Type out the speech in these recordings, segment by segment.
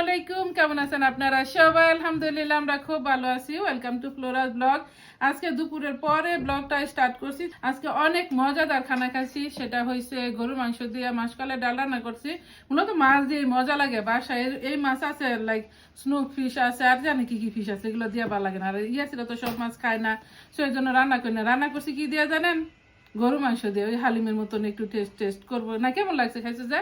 আলাইকুম কেমন আছেন আপনারা সবাই? আলহামদুলিল্লাহ, আমরা খুব ভালো আছি। ওয়েলকাম টু ফ্লোরাস ব্লগ আজকে দুপুরের পরে ব্লগটা স্টার্ট করছি। আজকে অনেক মজাদার খানা খাচ্ছি সেটা হয়েছে গরুর মাংস দিয়ে মাসকালে ডাল রান্না করছি। মূলত মাছ দিয়ে মজা লাগে বাসায়। এই মাছ আছে লাইক স্নো ফিশ আছে। আর জানি কি কি ফিশ আছে, এগুলো দিয়ে ভালো লাগে না। আর ইয়ে ছিল তো সব মাছ খায় না সেই জন্য রান্না করি না। রান্না করছি কি দিয়ে জানেন? গরু মাংস দিয়ে। ওই হালিমের মতন একটু টেস্ট টেস্ট করব। না, কেমন লাগছে? খাইছে যা?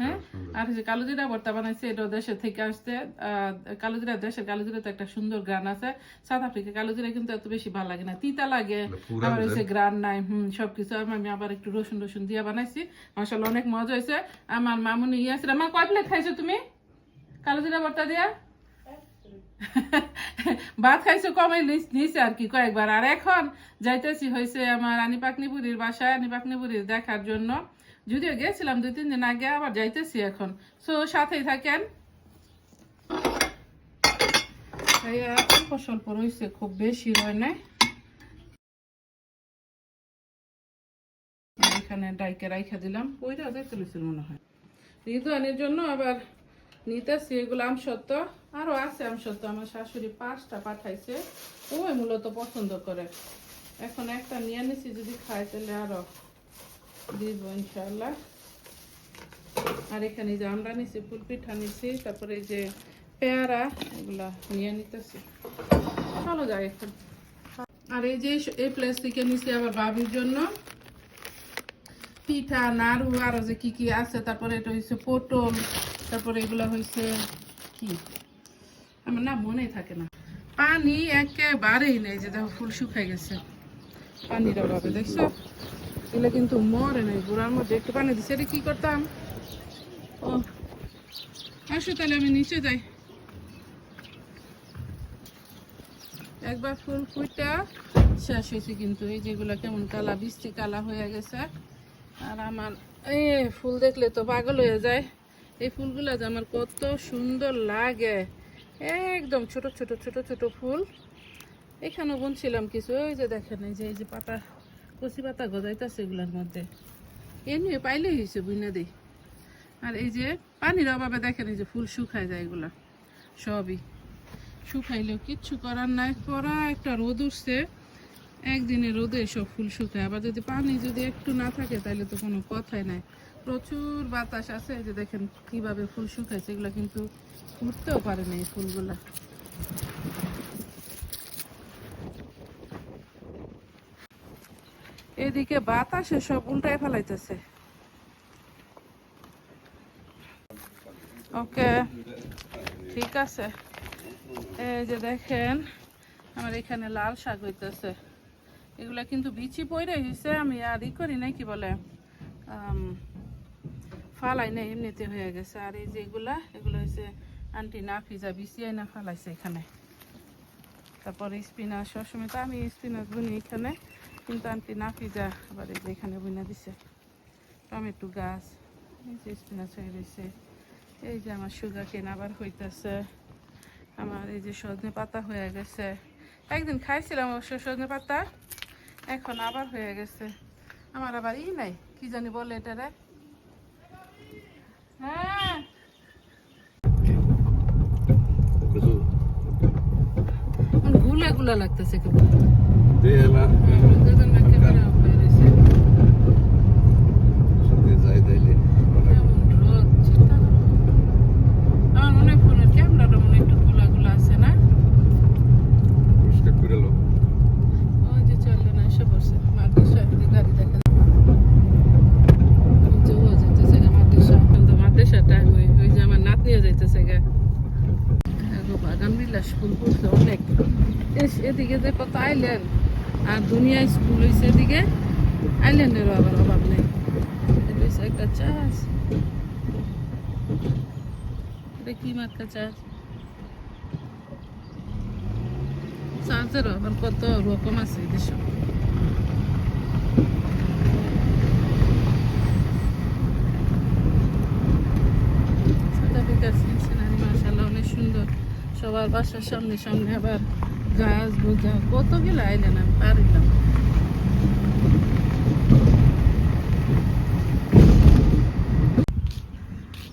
হ্যাঁ? আর কালোজিরা ভর্তা বানাইছে এটা দেশের থেকে আসছে। কালোজিরা দেশের কালোজিরা তো একটা সুন্দর গ্রান আছে। সাউথ আফ্রিকা কালোজিরা কিন্তু এত বেশি ভালো লাগে না। তিতা লাগে। আবার হচ্ছে গ্রান নাই হুম সবকিছু আমি আমি আবার একটু রসুন রসুন দিয়ে বানাইছি। মাসাল্লাহ অনেক মজা হয়েছে। আমার মামুনি ইয়ে আছে কয় প্লেট খাইছো তুমি? কালোজিরা ভর্তা দিয়া? ভাত খাইছো কমে নিছে আর কি কয়েকবার। আর এখন যাইতেছি হয়েছে আমার রানী পাকনিপুরির বাসায়। রানী পাকনিপুরির দেখার জন্য। যদিও গেছিলাম দুই, তিন দিন আগে, আবার যাইতেছি এখন। সো সাথেই থাকেন। অল্প স্বল্প রয়েছে খুব বেশি রয় নাই। এখানে ডাইকে দিলাম। মনে হয়। জন্য আবার নিতেছি আরও আছে আমার শাশুড়ি পাঠাইছে। মূলত পছন্দ করে। এখন একটা নিয়ে নিছি, যদি খাই তাহলে আরও দিব ইনশাল্লাহ আর এখানে যে আমরা নিছি ফুল পিঠা নিছি, তারপরে যে পেয়ারা, এগুলা নিয়ে নিতেছি। ভালো যায় এখন। আর এই যে এই প্লেস থেকে নিছি আবার বাবির জন্য। পিঠা, নাড়ু, আরও যে কি কি আছে, তারপরে এটা হচ্ছে পটল, তারপরে এগুলো হয়েছে কি? আমার না মনে থাকে না। পানি একেবারেই নেই, যে দেখো ফুল শুকাই গেছে। পানির অভাবে, দেখছ? এগুলো কিন্তু মরে নাই গুড়ার মধ্যে একটু পানি দিচ্ছে কি করতাম? ও, আসো তাহলে আমি নিচে যাই। একবার ফুল ফুইটা শেষ হয়েছে কিন্তু, এই যেগুলো কেমন কালা, বৃষ্টি কালা হয়ে গেছে। আর আমার এই ফুল দেখলে তো পাগল হয়ে যায়। এই ফুলগুলো যে আমার কত সুন্দর লাগে। একদম ছোট ছোট ছোট ছোট ফুল। এখানেও বুনছিলাম কিছু, ওই যে দেখেন, এই যে এই যে পাতা। কচি পাতা গজাইতেছে এগুলোর মধ্যে। এমনি পাইলে হয়েছে বুঝনা দিই। আর এই যে পানির অভাবে দেখেন এই যে ফুল শুকায় যায় এগুলা। সবই। শুকাইলেও কিচ্ছু করার নাই করা একটা রোদ উঠছে। একদিনে রোদে সব ফুল শুকায়। আবার যদি পানি যদি একটু না থাকে তাহলে তো কোনো কথাই নাই। প্রচুর বাতাস আছে যে দেখেন কীভাবে ফুল শুকায় এগুলো কিন্তু উঠতেও পারে না এই ফুলগুলা। এদিকে বাতাসে সব উল্টায় ফেলাইতেছে। ওকে, ঠিক আছে। এই যে দেখেন, আমার এখানে লাল শাক হইতেছে। এগুলা কিন্তু বিচি পইরে হয়েছে আমি আর ই করি নাই, কি বলে ফালাই নাই, এমনিতে হয়ে গেছে। আর এই যে এগুলা, এগুলো হয়েছে আন্টি না ফিজা বিছিয়াই না ফালাইছে এখানে। তারপরে স্পিনাচ, সবসময় তো আমি স্পিনাচ বুনি এখানে। কিন্তু আন্টি না ফিজা আবার এই যে এখানে বুনা দিছে। টমেটো গাছ এই যে স্পিনাচ হয়ে রয়েছে এই যে আমার সুগার কেন আবার হইতেছে। আমার এই যে সজনে পাতা হয়ে গেছে। একদিন খাইছিলাম অবশ্য সজনে পাতা এখন আবার হয়ে গেছে। আমার আবার ই নাই কি জানি বলে এটা রে হ্যাঁ। গুলা গুলা লাগতেছে কেবল এগো বাগান বিলাস ফুল ফুটছে অনেক। এদিকে যে কত আইল্যান্ড আর দুনিয়া স্কুল হয়েছে এদিকে। আইল্যান্ডেরও আবার অভাব নেই। একটা চাষ। এটা কি মার্কা চাষ? চাষেরও আবার কত রকম আছে এই দেশে। সাউথ আফ্রিকার সিনারি মার্শাল্লাহ অনেক সুন্দর। সবার বাসার সামনে সামনে আবার গাছ, বোঝা, কতগুলো আইলেন আমি পারিলাম।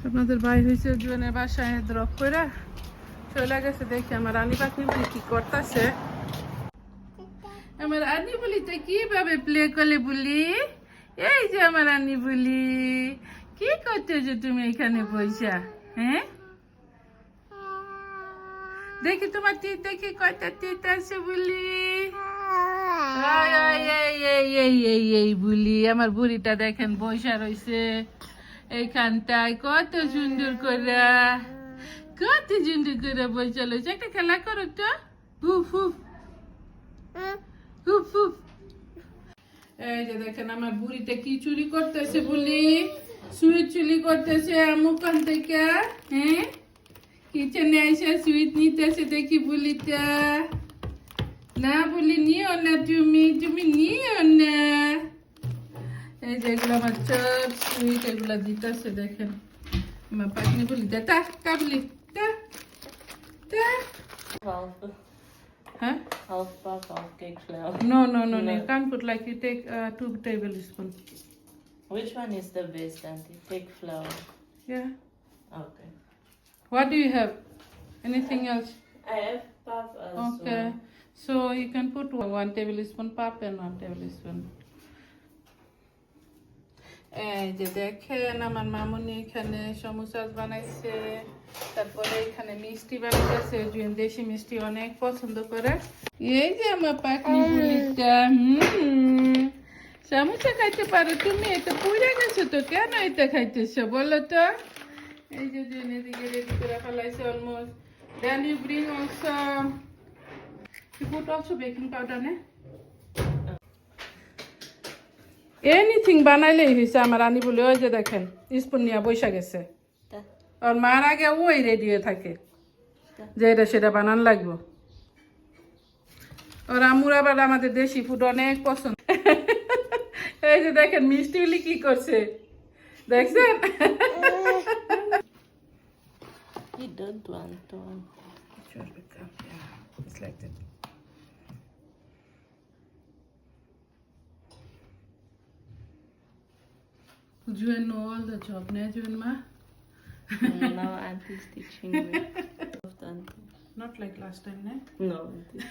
আপনাদের ভাই হয়েছে জুয়েনের বাসায় ড্রপ করে চলে গেছে। দেখি আমার রানী পাখি বলি কি করতেছে। আমার রানী বলিতে কীভাবে প্লে করলে বলি? এই যে আমার রানী বলি কি করতেছো তুমি এখানে পয়সা হ্যাঁ? দেখি তোমার তীর দেখি কয়টা তীর আছে বলি? এই, আমার বুড়িটা দেখেন বৈশা রয়েছে এইখানটায় কত সুন্দর করে কত সুন্দর করে বৈশা রয়েছে একটা খেলা করো তো হুফ হুফ হুফ হুফ এই যে দেখেন আমার বুড়িটা কি চুরি করতেছে বলি? সুইট চুরি করতেছে আমুকান থেকে হ্যাঁ? কিচেনে এসে সুইট নিতেছে দেখি বুলিটা না বলি নিও না তুমি তুমি নিও না এই যেগুলো আমার চপ সুইট এগুলো দিতেছে দেখেন আমার পাখনি বলি দে তা কাবলি তা তা Half, হ্যাঁ half back, half cake flour. No, no, no, no. You can't put like you take uh, two tablespoons. Which one is the best, Auntie? Cake flour. Yeah. Okay. What do you have? Anything else? I have puff as Okay. So you can put one tablespoon pap and one tablespoon. এই যে দেখেন আমার মামুনি এখানে সমুচা বানাইছে তারপরে এখানে মিষ্টি বানাইছে জুয়েন দেশি মিষ্টি অনেক পছন্দ করে এই যে আমার পাকনি বুলিটা হুম সমুচা খাইতে পারো তুমি এটা পুড়ে গেছো তো কেন এটা খাইতেছো বলো তো এই যে জুয়েন এদিকে রেডি করে ফেলাইছে almost then you bring also You put also baking powder, ne? Anything বানাইলেই হয়েছে আমার আনি বলে। ওই যে দেখেন স্পুন নিয়ে বৈশা গেছে. আর মার আগে ওই রেডি হয়ে থাকে। যে এটা সেটা বানান লাগবো। ওর আমুর আবার আমাদের দেশি ফুড অনেক পছন্দ। এই যে দেখেন মিষ্টি কি করছে? দেখছেন? You don't want to. It's like that. Juan know all the job, ne Juan ma? Mm, now Auntie's teaching me. Soft Auntie. Not like last time, ne? No, Auntie.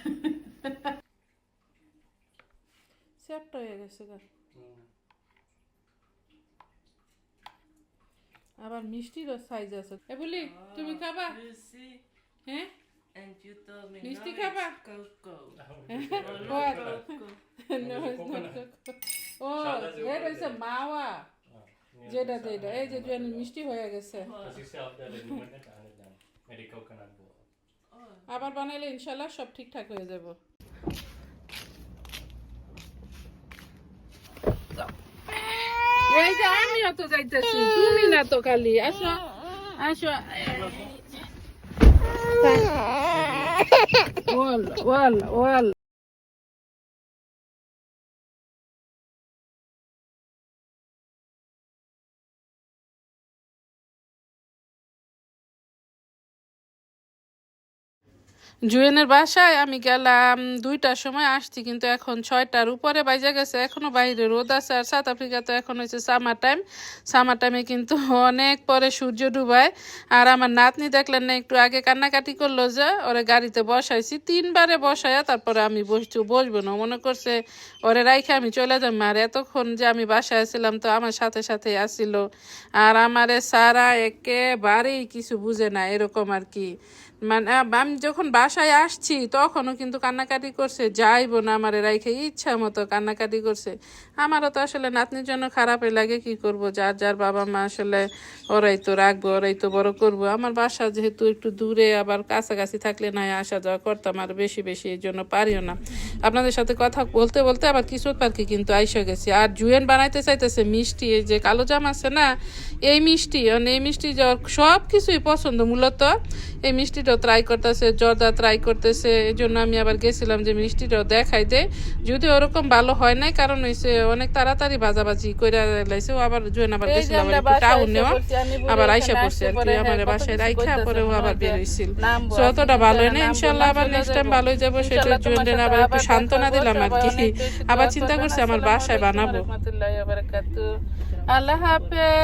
সেটটা হয়ে গেছে গা আবার মিষ্টিরও সাইজ আছে। এ বলি তুমি খাবা? হ্যাঁ? মিষ্টি খাবা? ও এটা হচ্ছে মাওয়া। যেটা যেটা। এই যে যেন মিষ্টি হয়ে গেছে। আবার বানাইলে ইনশাল্লাহ সব ঠিকঠাক হয়ে যাব। তো যাইতেছি তুমি না তো খালি আসো আসো। ওয়াল ওয়াল ওয়াল জুয়েনের বাসায় আমি গেলাম, দুইটার সময় আসছি, কিন্তু এখন ছয়টার উপরে বাইজে গেছে, এখনও বাইরে রোদ আছে, আর সাউথ আফ্রিকা তো এখন হচ্ছে সামার টাইম সামার টাইমে কিন্তু অনেক পরে সূর্য ডুবায়, আর আমার নাতনি দেখলেন না, একটু আগে কান্নাকাটি করল যে, ওরে গাড়িতে বসাইছি, তিনবারে বসাইয়া তারপরে আমি বসছি, বসবো না। মনে করছে, ওরে রাইখে আমি চলে যাব, আর এতক্ষণ যে আমি বাসায় ছিলাম তো আমার সাথে সাথে আসছিল। আর আমারে সারা একেবারেই কিছু বুঝে না, এরকম আর কি। মানে আমি যখন বাসায় আসছি, তখনও কিন্তু কান্নাকাটি করছে। যাইবো না আমার রাইখে, ইচ্ছা মতো কান্নাকাটি করছে। আমারও তো আসলে নাতনির জন্য খারাপই লাগে, কি করব? যার যার বাবা মা আসলে ওরাই তো রাখব, ওরাই তো বড় করব। আমার বাসা যেহেতু একটু দূরে, আবার কাছাকাছি থাকলে না আসা যাওয়া করতাম আর বেশি বেশি, এই জন্য পারিও না। আপনাদের সাথে কথা বলতে বলতে আবার কিশোর পার্কে কিন্তু আইসা গেছি। আর জুয়েন বানাইতে চাইতেছে মিষ্টি, এই যে কালো জাম আছে না, এই মিষ্টি মানে এই মিষ্টি সব কিছুই পছন্দ মূলত। এই মিষ্টিটাও ট্রাই করতেছে, জর্দা ট্রাই করতেছে এই জন্য আমি আবার গেছিলাম যে মিষ্টিটাও দেখাই দে। যদি ওরকম ভালো হয় নাই কারণ হয়েছে অনেক তাড়াতাড়ি বাজাবাজি করে লাইছে। ও আবার জুয়েন আবার গেছিলাম টাউন নেওয়া। আবার আইসা পড়ছে আর কি আমার বাসায় রাইখা পরে ও আবার বের হইছিল সো অতটা ভালো হয় না ইনশাল্লাহ আবার নেক্সট টাইম ভালোই যাব সেটা জুয়েন আবার একটু সান্ত্বনা দিলাম আর কি। আবার চিন্তা করছি আমার বাসায় বানাবো। আল্লাহ হাফেজ।